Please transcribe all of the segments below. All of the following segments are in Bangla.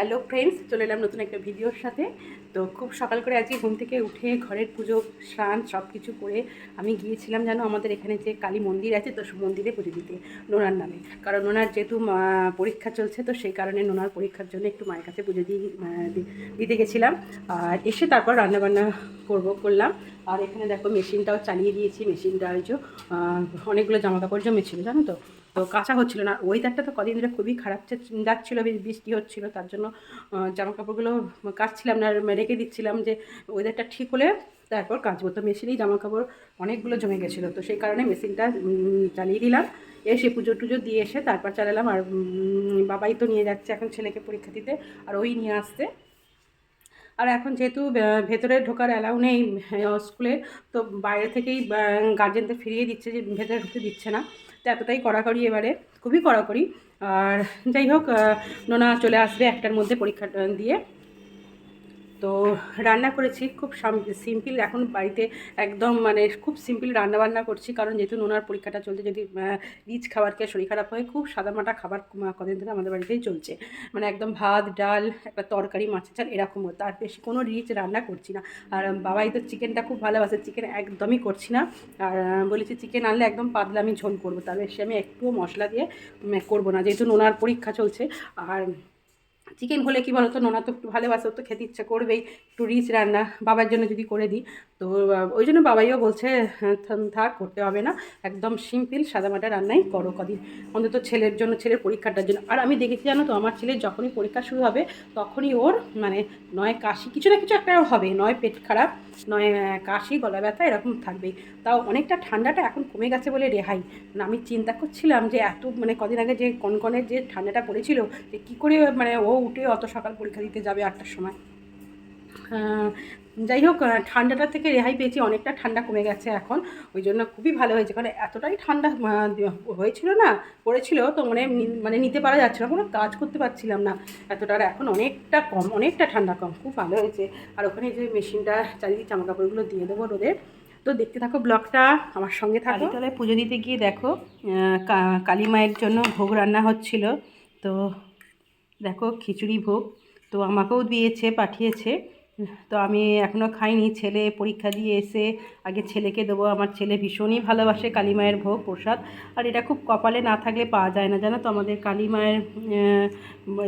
হ্যালো ফ্রেন্ডস চলে এলাম নতুন একটা ভিডিওর সাথে। তো খুব সকাল করে আজকে ঘুম থেকে উঠে ঘরের পুজো স্নান সব কিছু করে আমি গিয়েছিলাম যেন আমাদের এখানে যে কালী মন্দির আছে তো মন্দিরে পুজো দিতে নোনার নামে। কারণ নোনার যেহেতু পরীক্ষা চলছে তো সেই কারণে নোনার পরীক্ষার জন্য একটু মায়ের কাছে পুজো দিয়ে দিতে গেছিলাম। আর এসে তারপর রান্নাবান্না করব করলাম। আর এখানে দেখো মেশিনটাও চালিয়ে দিয়েছি মেশিনটা আহ, অনেকগুলো জামা কাপড় জমেছিল জানো তো। তো কাঁচা হচ্ছিল না। ওয়েদারটা তো কদিন ধরে খুবই খারাপ যাচ্ছিল, বেশ বৃষ্টি হচ্ছিল, তার জন্য জামা কাপড়গুলো কাচছিলাম না রেখে দিচ্ছিলাম যে ওয়েদারটা ঠিক হলে তারপর কাচবো। তো মেশিনেই জামা কাপড় অনেকগুলো জমে গেছিল, তো সেই কারণে মেশিনটা চালিয়ে দিলাম। এসে পুজো টুজো দিয়ে এসে তারপর চালালাম। আর বাবাই তো নিয়ে যাচ্ছে এখন ছেলেকে পরীক্ষা দিতে, আর ওই নিয়ে আসতে আর এখন যেহেতু ভেতরে ঢোকার অ্যালাউ নেই স্কুলে তো বাইরে থেকেই গার্জেনদের ফিরিয়ে দিচ্ছে যে ভেতরে ঢুকতে দিচ্ছে না। তো এতটাই কড়াকড়ি এবারে, খুবই কড়াকড়ি। আর যাই হোক নোনা চলে আসবে একটার মধ্যে পরীক্ষা দিয়ে। তো রান্না করেছি, খুব সিম্পল এখন বাড়িতে একদম মানে খুব সিম্পল রান্না বান্না করছি। কারণ যেহেতু নোনার পরীক্ষাটা চলছে, যদি রিচ খাবার খেয়ে শরীর খারাপ হয়, খুব সাদামাটা খাবার কদিন ধরে আমাদের বাড়িতেই চলছে। মানে একদম ভাত, ডাল, একটা তরকারি, মাছের চাল এরকমও তার বেশি কোনো রিচ রান্না করছি না। আর বাবাই তো চিকেনটা খুব ভালোবাসে, চিকেন একদমই করছি না। আর বলেছি চিকেন আনলে একদম পাতলা আমি ঝোল করব। তার বেশি আমি একটুও মশলা দিয়ে করব না। যেহেতু নোনার পরীক্ষা চলছে, আর চিকেন হলে কি বলতো নোনা তো একটু ভালোবাসে তো খেতে ইচ্ছা করবেই। একটু রিচ রান্না বাবার জন্য যদি করে দিই। তো ওই জন্য বাবাইও বলছে হ্যাঁ, থাক করতে হবে না। একদম সিম্পল সাদামাটা রান্নাই করো কদিন। অন্তত ছেলের জন্য ছেলের পরীক্ষাটার জন্য। আর আমি দেখেছি জানো তো আমার ছেলের যখনই পরীক্ষা শুরু হবে তখনই ওর মানে নয় কাশি কিছু না কিছু একটা হবে। নয় পেট খারাপ নয় কাশি গলা ব্যথা এরকম থাকবেই। তাও অনেকটা ঠান্ডাটা এখন কমে গেছে বলে রেহাই। মানে আমি চিন্তা করছিলাম যে এত মানে কদিন আগে যে কনকনের যে ঠান্ডাটা পড়েছিল যে কী করে মানে ও উঠে অত সকাল পরীক্ষা দিতে যাবে আটটার সময়। যাই হোক ঠান্ডাটা থেকে রেহাই পেয়েছি, অনেকটা ঠান্ডা কমে গেছে এখন। ওই জন্য খুবই ভালো হয়েছে, কারণ এতটাই ঠান্ডা হয়েছিল না, পড়েছিল তো মানে মানে নিতে পারা যাচ্ছে না, কোনো কাজ করতে পারছিলাম না। এতটা এখন অনেকটা কম, অনেকটা ঠান্ডা কম, খুব ভালো হয়েছে। আর ওখানে যে মেশিনটা চালিয়ে জামা কাপড়গুলো দিয়ে দেবো রোদের তো দেখতে থাকো ব্লগটা, আমার সঙ্গে থাকো। তাহলে পুজো দিতে গিয়ে দেখো কালী মায়ের জন্য ভোগ রান্না হচ্ছিল। তো দেখো খিচুড়ি ভোগ। তো আমাকেও দিয়েছে, পাঠিয়েছে। তো আমি এখনও খাইনি। ছেলে পরীক্ষা দিয়ে এসে আগে ছেলেকে দেবো। আমার ছেলে ভীষণই ভালোবাসে কালী মায়ের ভোগ, প্রসাদ। আর এটা খুব কপালে না থাকলে পাওয়া যায় না। জানো তো, আমাদের কালী মায়ের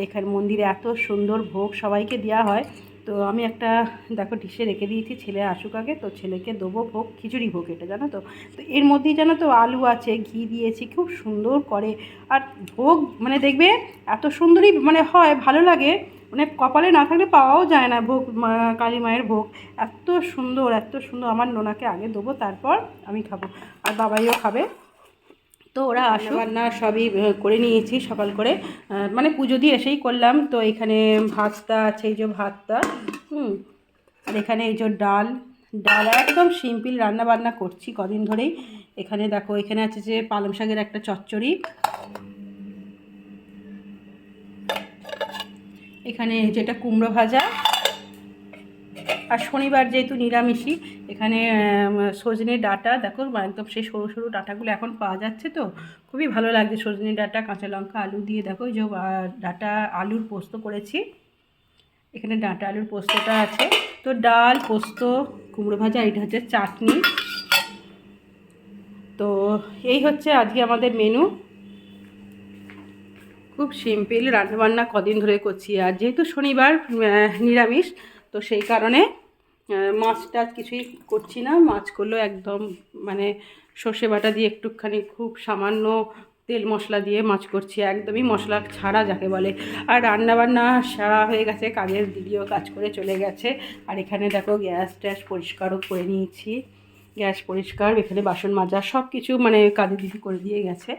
এখানে মন্দিরে এত সুন্দর ভোগ সবাইকে দেওয়া হয়। তো আমি একটা, দেখো ডিশে রেখে দিয়েছি, ছেলে আসুক আগে। তো ছেলেকে দেবো ভোগ, খিচুড়ি ভোগ এটা, জানো তো? তো এর মধ্যেই জানো তো, আলু আছে, ঘি দিয়েছি, খুব সুন্দর করে। আর ভোগ মানে দেখবে, এত সুন্দরই মানে হয়, ভালো লাগে। মানে কপালে না থাকলে পাওয়াও যায় না ভোগ কালী মায়ের ভোগ। এত সুন্দর এত সুন্দর। আমার নোনাকে আগে দেবো, তারপর আমি খাব। আর বাবাইও খাবে। তো ওরা আসো রান্না সবই করে নিয়েছি সকাল করে। মানে পুজো দিয়ে এসেই করলাম। তো এখানে ভাতটা আছে এই যে ভাতটা। হুম আর এখানে এই যে ডাল। ডাল একদম সিম্পল রান্না বান্না করছি কদিন ধরেই। এখানে দেখো এখানে আছে যে পালং শাকের একটা চচ্চড়ি। এখানে যেটা কুমড়ো ভাজা। আর শনিবার যেহেতু নিরামিষই, এখানে সজনে ডাটা, দেখো একদম সেই সরু সরু ডাঁটাগুলো এখন পাওয়া যাচ্ছে তো, খুবই ভালো লাগছে সজনে ডাঁটা, কাঁচা লঙ্কা, আলু দিয়ে, দেখো যে ডাঁটা আলুর পোস্ত করেছি, এখানে ডাঁটা আলুর পোস্তটা আছে, তো ডাল, পোস্ত, কুমড়ো ভাজা এটা হচ্ছে চাটনি, তো এই হচ্ছে আজকে আমাদের মেনু, খুব সিম্পল রান্নাবান্না কদিন ধরে করছি, আর যেহেতু শনিবার নিরামিষ তো সেই কারণে আহ, মাছ টাছ কিছুই করছি না। মাছ করলেও একদম মানে সর্ষে বাটা দিয়ে একটুখানি খুব সামান্য তেল মশলা দিয়ে মাছ করছি। একদমই মশলা ছাড়া যাকে বলে। আর রান্নাবান্না সারা হয়ে গেছে কাজের দিদিও কাজ করে চলে গেছে। আর এখানে দেখো গ্যাস ট্যাস পরিষ্কারও করে নিয়েছি। গ্যাস পরিষ্কার এখানে বাসন মাজা সব কিছু মানে কাজের দিদি করে দিয়ে গেছে।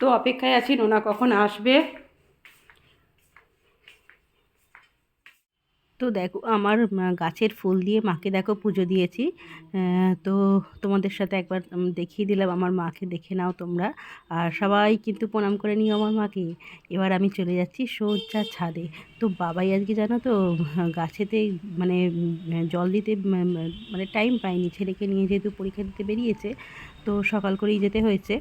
তো অপেক্ষায় আছি নোনা কখন আসবে? তো দেখো, আমার গাছের ফুল দিয়ে মাকে দেখো পুজো দিয়েছি। তো তোমাদের সাথে একবার দেখিয়ে দিলাম, আমার মাকে দেখে নাও তোমরা। আর সবাই কিন্তু প্রণাম করে নিও আমার মাকে। এবার আমি চলে যাচ্ছি সোজা ছাদে। তো বাবাই আজকে জানো তো গাছেতে মানে জল দিতে মানে টাইম পাইনি ছেলেকে নিয়ে যেহেতু পরীক্ষা দিতে বেরিয়েছে তো সকাল করেই যেতে হয়েছে।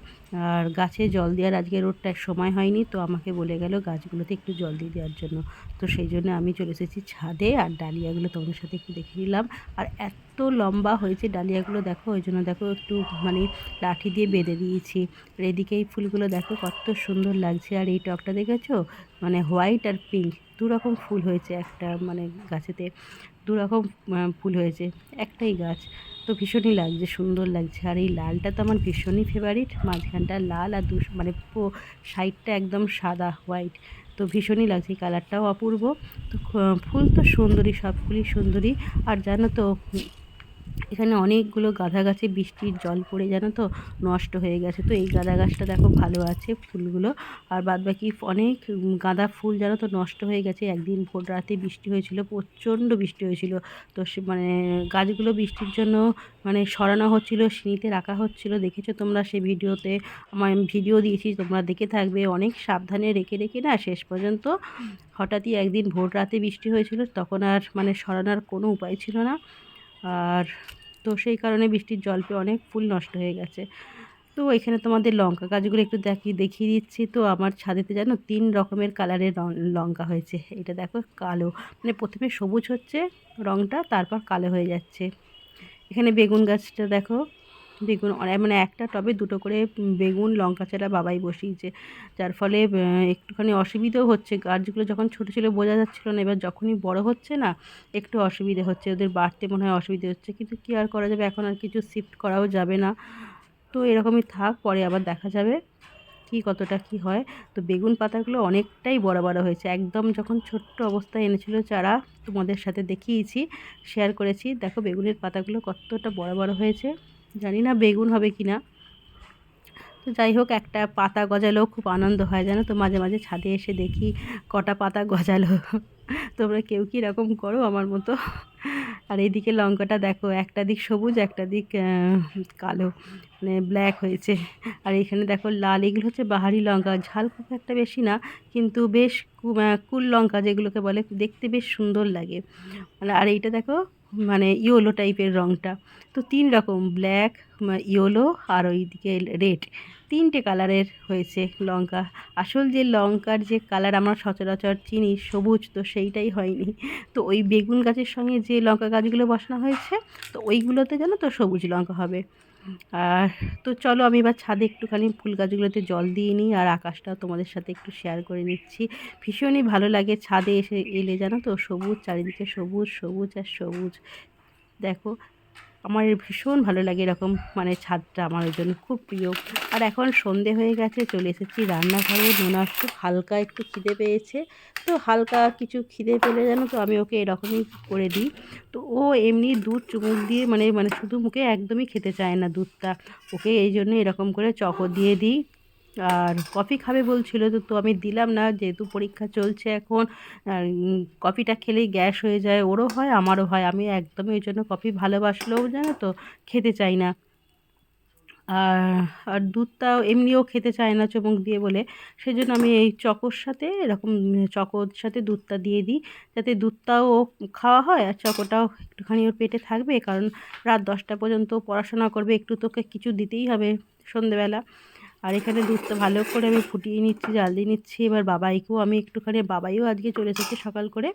আর গাছে জল দেওয়ার আজকে রোডটা সময় হয়নি, তো আমাকে বলে গেল গাছগুলোতে একটু জল দিয়ে দেওয়ার জন্য। তো সেই জন্য আমি চলে এসেছি ছাদে, আর ডালিয়াগুলো তোমাদের সাথে একটু দেখে নিলাম। আর এত লম্বা হয়েছে ডালিয়াগুলো, দেখো, ওই জন্য দেখো একটু মানে লাঠি দিয়ে বেঁধে দিয়েছি। আর এদিকে এই ফুলগুলো দেখো, কত সুন্দর লাগছে। আর এই টকটা দেখেছ? মানে হোয়াইট আর পিঙ্ক, দু রকম ফুল হয়েছে একটা মানে গাছেতে। দু রকম ফুল হয়েছে, একটাই গাছ। তো ভীষণই লাগছে, সুন্দর লাগছে। আর এই লালটা তো আমার ভীষণই ফেভারিট মাঝখানটা লাল আর দু মানে সাইডটা একদম সাদা হোয়াইট তো ভীষণই লাগছে কালারটাও অপূর্ব। তো ফুল তো সুন্দরী সব ফুলই সুন্দরী আর জানো তো এখানে অনেকগুলো গাঁদা গাছে বৃষ্টির জল পড়ে জানো তো নষ্ট হয়ে গেছে। তো এই গাঁদা গাছটা দেখো ভালো আছে ফুলগুলো। আর বাদ বাকি অনেক গাঁদা ফুল জানো তো নষ্ট হয়ে গেছে। একদিন ভোর রাতে বৃষ্টি হয়েছিল, প্রচণ্ড বৃষ্টি হয়েছিল। তো মানে গাছগুলো বৃষ্টির জন্য মানে সরানো হচ্ছিল, সিঁড়িতে রাখা হচ্ছিল। দেখেছ তোমরা সে ভিডিওতে? আমার ভিডিও দিয়েছি, তোমরা দেখে থাকবে। অনেক সাবধানে রেখে রেখে না শেষ পর্যন্ত হঠাৎই একদিন ভোর রাতে বৃষ্টি হয়েছিল। তখন আর মানে সরানোর কোনো উপায় ছিল না। আর তো সেই কারণে বৃষ্টির জল পেয়ে অনেক ফুল নষ্ট হয়ে গেছে। তো এখানে তোমাদের লঙ্কা গাছগুলো একটু দেখি দেখিয়ে দিচ্ছি। তো আমার ছাদেতে জানো তিন রকমের কালারের লঙ্কা হয়েছে। এটা দেখো কালো। মানে প্রথমে সবুজ হচ্ছে রঙটা তারপর কালো হয়ে যাচ্ছে। এখানে বেগুন গাছটা দেখো। বেগুন মানে একটা টবে দুটো করে বেগুন, লঙ্কা, চারা বাবাই বসিয়েছে। যার ফলে একটুখানি অসুবিধেও হচ্ছে। গাছগুলো যখন ছোটো ছিল বোঝা যাচ্ছিল না, এবার যখনই বড় হচ্ছে না, একটু অসুবিধে হচ্ছে। ওদের বাড়তে মনে হয় অসুবিধে হচ্ছে। কিন্তু কী আর করা যাবে? এখন আর কিছু শিফট করাও যাবে না। তো এরকমই থাক, পরে আবার দেখা যাবে কি কতটা কি হয়। তো বেগুন পাতাগুলো অনেকটাই বড় বড় হয়েছে। একদম যখন ছোট্ট অবস্থায় এনেছিল চারা, তোমাদের সাথে দেখিয়েছি শেয়ার করেছি। দেখো বেগুনের পাতাগুলো কতটা বড় বড় হয়েছে। জানি না বেগুন হবে কি না তো যাই হোক, একটা পাতা গজালেও খুব আনন্দ হয়, জানো তো? মাঝে মাঝে ছাদে এসে দেখি কটা পাতা গজালো। তোমরা কেউ কি এরকম করো আমার মতো? আর এইদিকে লঙ্কাটা দেখো, একটা দিক সবুজ, একটা দিক কালো মানে ব্ল্যাক হয়েছে। আর এখানে দেখো লাল, এগুলো হচ্ছে বাহারি লঙ্কা। ঝাল খুব একটা বেশি না, কিন্তু বেশ কুল লঙ্কা যেগুলোকে বলে, দেখতে বেশ সুন্দর লাগে। আর এইটা দেখো মানে ইয়োলো টাইপের রঙটা তো তিন রকম ব্ল্যাক ইয়োলো আর ওইদিকে রেড তিনটে কালারের হয়েছে লঙ্কা। আসল যে লঙ্কার যে কালার আমরা সচরাচর চিনি, সবুজ, তো সেইটাই হয়নি। তো ওই বেগুন গাছের সঙ্গে যে লঙ্কা গাছগুলো বসানো হয়েছে, তো ওইগুলোতে যেন তো সবুজ লঙ্কা হবে। আর তো চলো আমি এবার ছাদে একটুখানি ফুল গাছগুলোতে জল দিয়ে নিই, আর আকাশটাও তোমাদের সাথে একটু শেয়ার করে নিচ্ছি। ভীষণই ভালো লাগে ছাদে এসে এলে জানো তো, সবুজ, চারিদিকে সবুজ সবুজ আর সবুজ। দেখো আমার ভীষণ ভালো লাগে এরকম মানে ছাদটা আমার ওই জন্য খুব প্রিয়। আর এখন সন্ধে হয়ে গেছে, চলে এসেছি রান্নাঘরে। নোনা খুব হালকা একটু খিদে পেয়েছে, তো হালকা কিছু খিদে পেলে যেন তো আমি ওকে এরকমই করে দিই। তো ও এমনি দুধ চুমুক দিয়ে মানে মানে শুধু মুখে একদমই খেতে চায় না দুধটা, ওকে এই জন্য এরকম করে চকো দিয়ে দিই। আর কফি খাবে বলছিল, তো তো আমি দিলাম না, যেহেতু পরীক্ষা চলছে এখন কফিটা খেলেই গ্যাস হয়ে যায়, ওরও হয়, আমারও হয়, আমি একদমই ওই জন্য কফি ভালোবাসলেও জানো তো, খেতে চাই না। আর আর দুধটাও এমনিও খেতে চায় না চমক দিয়ে বলে সেই জন্য আমি এই চকোর সাথে, এরকম চকোর সাথে দুধটা দিয়ে দিই, যাতে দুধটাও খাওয়া হয়, আর চকোটাও একটুখানি ওর পেটে থাকবে, কারণ রাত দশটা পর্যন্ত পড়াশোনা করবে, একটু তোকে কিছু দিতেই হবে সন্ধেবেলা। আর এখানে দুধটা ভালো করে আমি ফুটিয়ে নিচ্ছি, জাল দিয়ে নিচ্ছি। এবার বাবাইকেও আমি একটুখানি, বাবাইও আজকে চলে এসেছে সকাল করে।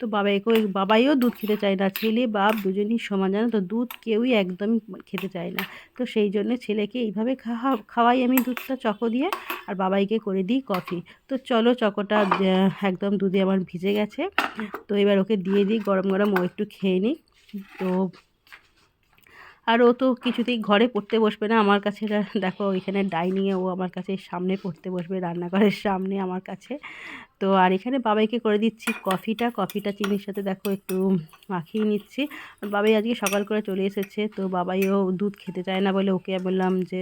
তো বাবাইকেও, বাবাইও দুধ খেতে চায় না। ছেলে, বাপ দুজনই সমান জানো তো, দুধ কেউই একদমই খেতে চায় না। তো সেই জন্য ছেলেকে এইভাবে খাওয়া, খাওয়াই আমি দুধটা চকো দিয়ে আর বাবাইকে করে দিই কফি। তো চলো চকোটা একদম দুধে আমার ভিজে গেছে। তো এবার ওকে দিয়ে দিই, গরম গরম ও একটু খেয়ে নিই তো আর ও তো কিছুতেই ঘরে পড়তে বসবে না। আমার কাছে দেখো এখানে ডাইনিংয়ে ও আমার কাছে সামনে পড়তে বসবে, রান্নাঘরের সামনে আমার কাছে। তো আর এখানে বাবাইকে করে দিচ্ছি কফিটা। কফিটা চিনির সাথে দেখো একটু মাখিয়ে নিচ্ছি। বাবাই আজকে সকাল করে চলে এসেছে, তো বাবাইও দুধ খেতে চায় না বলে ওকে বললাম যে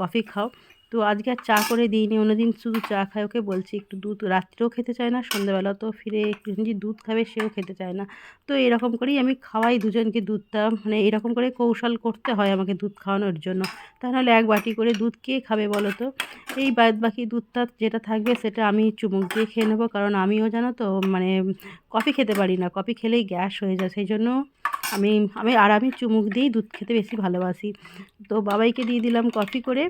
কফি খাও। তো আজকে আর চা করে দিইনি, অন্যদিন শুধু চা খায়, ওকে বলছি একটু দুধ রাত্রেও খেতে চায় না, সন্ধ্যাবেলা তো ফিরে একটু যে দুধ খাবে সেও খেতে চায় না। তো এরকম করেই আমি খাওয়াই দুজনকে দুধটা মানে এরকম করে কৌশল করতে হয় আমাকে দুধ খাওয়ানোর জন্য। তা নাহলে এক বাটি করে দুধ কে খাবে বলো তো? এই বাদ বাকি দুধটা যেটা থাকবে সেটা আমি চুমুক দিয়ে খেয়ে নেব, কারণ আমিও জানো তো মানে কফি খেতে পারি না, কফি খেলেই গ্যাস হয়ে যায়, সেই জন্য আমি আমি আর আমি চুমুক দিয়েই দুধ খেতে বেশি ভালোবাসি। তো বাবাইকে দিয়ে দিলাম কফি করে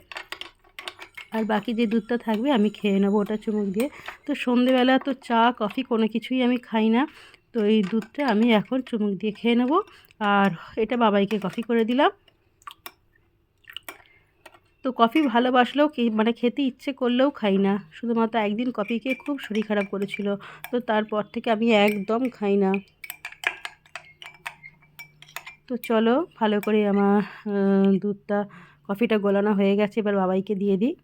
আর বাকি যে দুধটা থাকবে আমি খেয়ে নেব ওটা চুমুক দিয়ে। তো সন্ধেবেলা তো চা, কফি কোনো কিছুই আমি খাই না। তো এই দুধটা আমি এখন চুমুক দিয়ে খেয়ে নেব। আর এটা বাবাইকে কফি করে দিলাম। তো কফি ভালোবাসলেও মানে খেতে ইচ্ছে করলেও খাই না। শুধুমাত্র একদিন কফি খেয়ে খুব শরীর খারাপ করেছিল। তো তারপর থেকে আমি একদম খাই না। তো চলো ভালো করে আমার দুধটা, কফিটা গলানো হয়ে গেছে। এবার বাবাইকে দিয়ে দিই।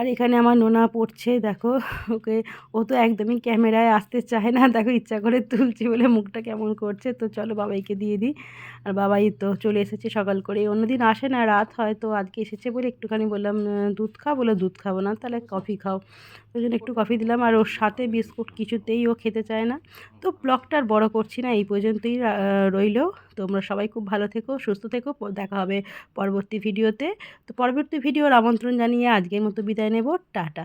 আর এখানে আমার নোনা পড়ছে, দেখো। ওকে, ও তো একদমই ক্যামেরায় আসতে চায় না। দেখো, ইচ্ছা করে তুলছি বলে মুখটা কেমন করছে। তো চলো বাবাইকে দিয়ে দিই। আর বাবাই তো চলে এসেছে সকাল করে অন্যদিন আসে না, রাত হয় তো আজকে এসেছে বলে একটুখানি বললাম দুধ খাও? বলে, দুধ খাব না, তাহলে কফি খাও। ওই জন্য একটু কফি দিলাম আর ওর সাথে বিস্কুট কিছুতেই ও খেতে চায় না। তো ব্লগটা আর বড় করছি না, এই পর্যন্তই রইল। তোমরা সবাই খুব ভালো থেকো, সুস্থ থেকো দেখা হবে পরবর্তী ভিডিওতে তো। পরবর্তী ভিডিওর আমন্ত্রণ জানিয়ে আজকের মতো বিদায় নেব। টাটা।